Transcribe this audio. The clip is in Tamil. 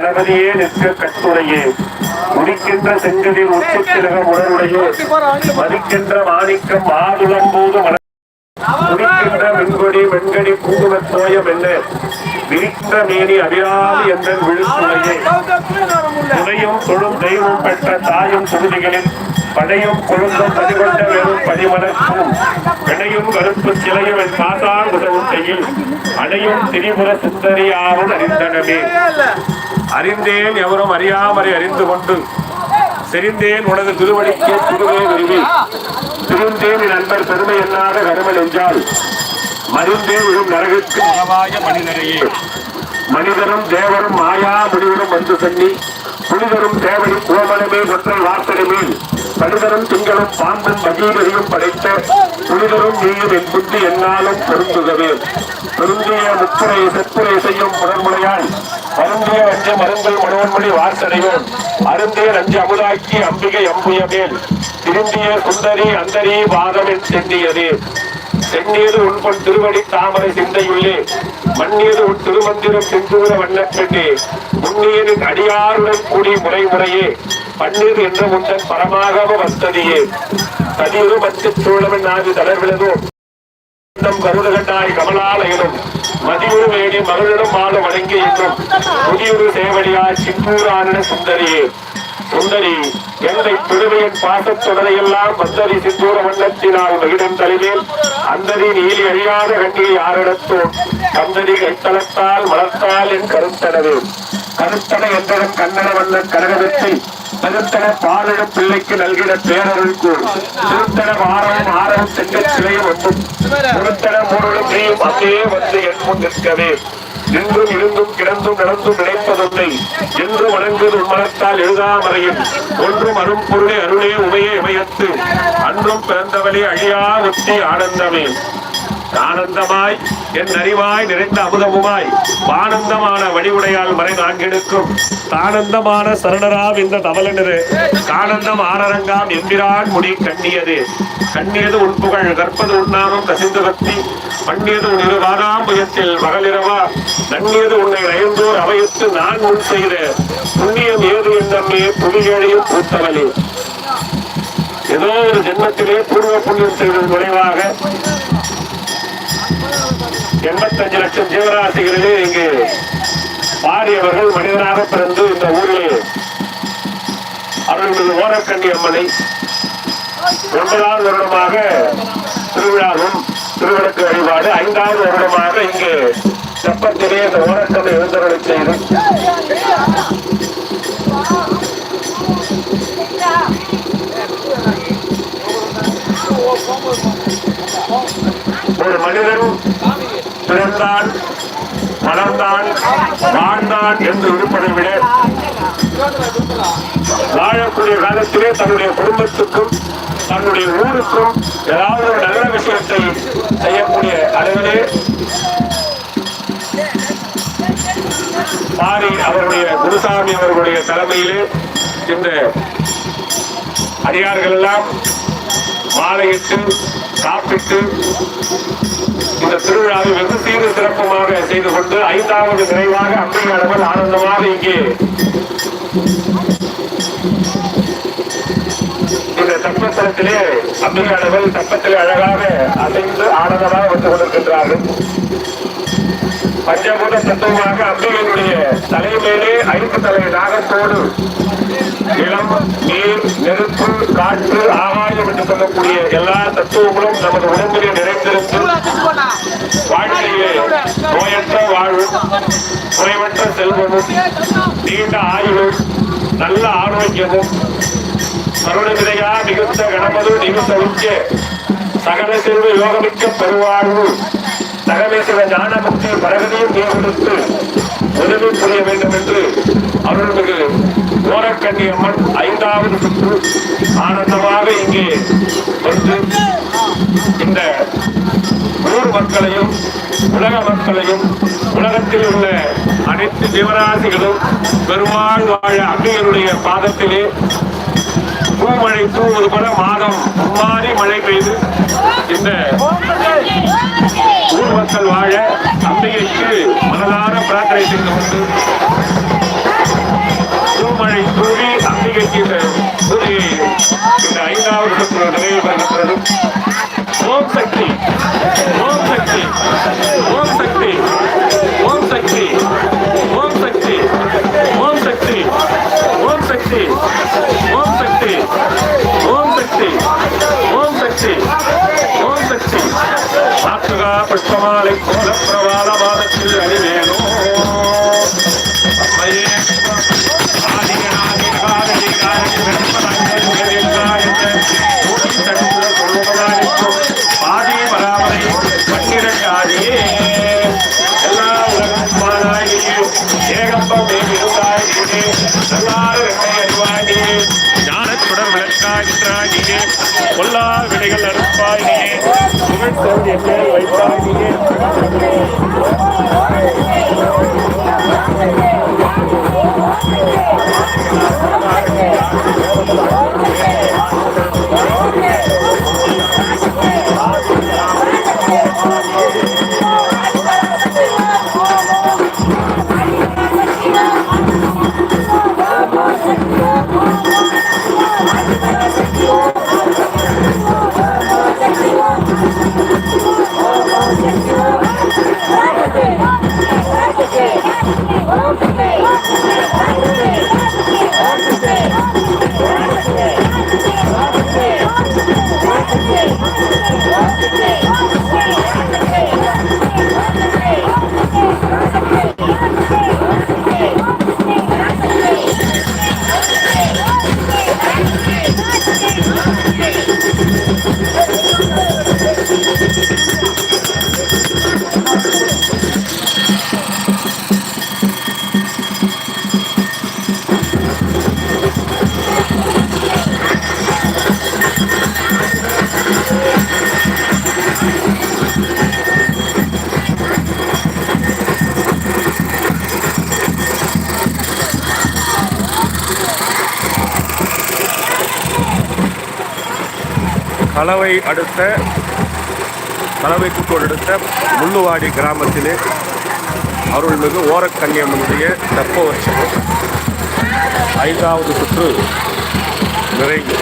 கணபதியே நிற்க கட்டுரையே முடிக்கின்ற செங்கதில் திலகம் உடனுடையே. மதிக்கின்ற மாணிக்கம் மாதுளம் போது முடிக்கின்ற வெண்கொடி வெண்கடி குங்குமத் தோயம் என்ன? விரிக்கின்ற மேனி அறியாது என்ற விழுத்துணையே துணையும் தொழும் தெய்வம் பெற்ற தாயும் சுருதிகளில் படையும் கொழுந்தும் பதிகொண்ட வெறும் பதிமலர்க்கும் இணையும் கருப்பு சிலையும் என் காசால் உதவும் கையில். அணையும் திரிபுர சுந்தரியாவும் அறிந்தனமே அறிந்தேன் எவரும் அறியாமறை அறிந்து கொண்டு செறிந்தேன் உனது திருவடிக்கே திருவே விரும்பி திருந்தேன் என் நண்பர் பெருமை இல்லாத கருமல் என்றால் மறிந்தேன் விழும் நரகிற்கு மகவாய மனிதரையே. மனிதரும் தேவரும் மாயா முடிவரும் வந்து சென்னி புனிதரும் தேவரும் கோமனமே ஒற்றை வார்த்தனமே படுதரும் திங்களும் பாம்பும் மகீகரியும் படைத்த புனிதரும் நீர் என் புத்தி என்னாலும் பொருந்துகவே பொருந்திய முத்திரை செப்புரை செய்யும் முதன்முறையால் அருந்திய வஞ்ச மருந்தல் மனோன்மொழி வாசடைவோம் அருந்திய நஞ்சு அமுதாக்கி அம்பிகை அம்புயமேல் திருந்திய சுந்தரி அந்தரி வாதமென் சென்னியதே சென்னியது உன்பொன் திருவடி தாமரை சிந்தையுள்ளே. மன்னியது உன் திருமந்திரம் செந்தூர வண்ணப்பெண்ணே. உன்னியனின் அடியாருடன் கூடி முறை முறையே. பன்னீர் என்ற முந்தன் பரமாக வஸ்ததியே ததியுறு பத்து சூழவன் நாடு தளர்விலதோ. கருடகண்டாய் கமலாலயனும் மதியுறு வேணி மகளிடம் மாத வழங்கி என்றும் முதியுரு சேவடியாய் சிப்பூரான சுந்தரியே. சுந்தரி எங்களை திருவையின் பாசத் தொடரையெல்லாம் வந்தரி சிந்தூர வண்ணத்தினால் மகிடம் தலைமேல் அந்தரி நீலி அறியாத கண்ணியை ஆரிடத்தோம் கந்தரி கைத்தளத்தால் வளர்த்தால் என் கருத்தனவே. கருத்தன என்றதும் கண்ணன வண்ணன் கனகத்தை கருத்தன பாலிடம் பிள்ளைக்கு நல்கின பேரருள் கூர். திருத்தன வாரம் ஆரம் சென்ற சிலையும் ஒன்றும். திருத்தன மூடலும் நீயும் அப்படியே வந்து என் முன் நிற்கவே. நின்றும் இருந்தும் கிடந்தும் நடந்தும் நினைப்பதொன்றை என்று வணங்குவது உண்மனத்தால் எழுதாமறையும் ஒன்றும் அரும் பொருளை அருளே உமையே இமயத்து. அன்றும் பிறந்தவளே அழியா ஒத்தி ஆனந்தமே. ஆனந்தமாய் என் அறிவாய் நிறைந்த அமுதமுமாய் ஆனந்தமான வடிவுடையால் மறை நான்கெடுக்கும். தானந்தமான சரணராம் இந்த தவலனரு ஆனந்தம் ஆனரங்காம் எம்பிரான் முடி கண்ணியது. கண்ணியது உட்புகழ் கற்பது உண்ணாமும் கசிந்து கத்தி. பண்ணியது உன் இரு வாதாம்பயத்தில் மகளிரவா நன்னியது உன்னை நயந்தோர் அவையத்து நான் முன் செய்த. புண்ணியம் ஏது என்னம்மே புலிகளையும் பூத்தவளே. ஏதோ ஒரு ஜென்மத்திலே பூர்வ புண்ணியம் செய்தது விளைவாக எண்பத்தஞ்சு லட்சம் ஜீவராசிகளிலே இங்கு மாறியவர்கள் மனிதனாக பிறந்து இந்த ஊரிலே அவர்களது ஓரக்கண்ணி அம்மனை ஒன்பதாவது வருடமாக திருவிழாவும் திருவிளக்கு வழிபாடு ஐந்தாவது வருடமாக இங்கு செப்பத்திலே இந்த ஓரக்கண்ணை எழுந்தருளை செய்து. ஒரு மனிதன் பிறந்தான் வளர்ந்தான் வாழ்ந்தான் என்று இருப்பதை விட வாழக்கூடிய காலத்திலே தன்னுடைய குடும்பத்துக்கும் தன்னுடைய ஊருக்கும் ஏதாவது ஒரு நல்ல விஷயத்தை செய்யக்கூடிய அளவிலே மாறி அவருடைய குருசாமி அவர்களுடைய தலைமையிலே இந்த அடியார்கள் எல்லாம் மாலையிட்டு சாப்பிட்டு இந்த திருவிழாவை வெகு சீர சிறப்புமாக செய்து கொண்டு ஐந்தாவது நிறைவாக அம்பிகையானவர் ஆனந்தமாக இங்கே இந்த தப்பத்தலத்திலே அம்பிகையானவர் சட்டத்தில் அழகாக அசைந்து ஆனந்தமாக வந்து கொண்டிருக்கின்றார்கள். பஞ்சபூத தத்துவமாக அம்பிகையினுடைய தலைமையிலே ஐந்து தலை நாகத்தோடு நிலம் நீர் நெருப்பு காற்று ஆகாயம் என்று சொல்லக்கூடிய எல்லா தத்துவங்களும் நமது உடம்பிலே நிறைந்திருந்து வாழ்க்கையிலே நோயற்ற வாழ்வு குறைவற்ற செல்வமும் நீண்ட ஆயுளும் நல்ல ஆரோக்கியமும் கருணவிதையா மிகுந்த கணபது நிமித்த உச்ச சகல செல்வ யோகமிக்க பெருவாழ்வு. சகலேசிவ ஞான முக்தி பரகதியும் தேவனுக்கு உதவி புரிய வேண்டும் என்று அருள்மிகு ஓரக்கண்ணி அம்மன் ஐந்தாவது சுற்று ஆனந்தமாக இங்கே வந்து இந்த ஊர் மக்களையும் உலக மக்களையும் உலகத்தில் உள்ள அனைத்து ஜீவராசிகளும் பெருமாள் வாழ அம்பிகளுடைய பாதத்திலே பூமழை தூவது போல மாதம் மாறி மழை பெய்து இந்த ஊர் மக்கள் வாழ அம்பிகைக்கு மனதார பிரார்த்தனை செய்து கொண்டு பூமழை தூவி அம்பிகைக்கு இந்த இந்த ஐந்தாவது நிலையில் வருகிறது Apostol கலவை அடுத்த கலவை கூட்டோடு அடுத்த முள்ளுவாடி கிராமத்திலே அருள்மிகு ஓரக்கன்னியம்மனுடைய தெப்ப வருஷம் ஐந்தாவது சுற்று நிறைவு.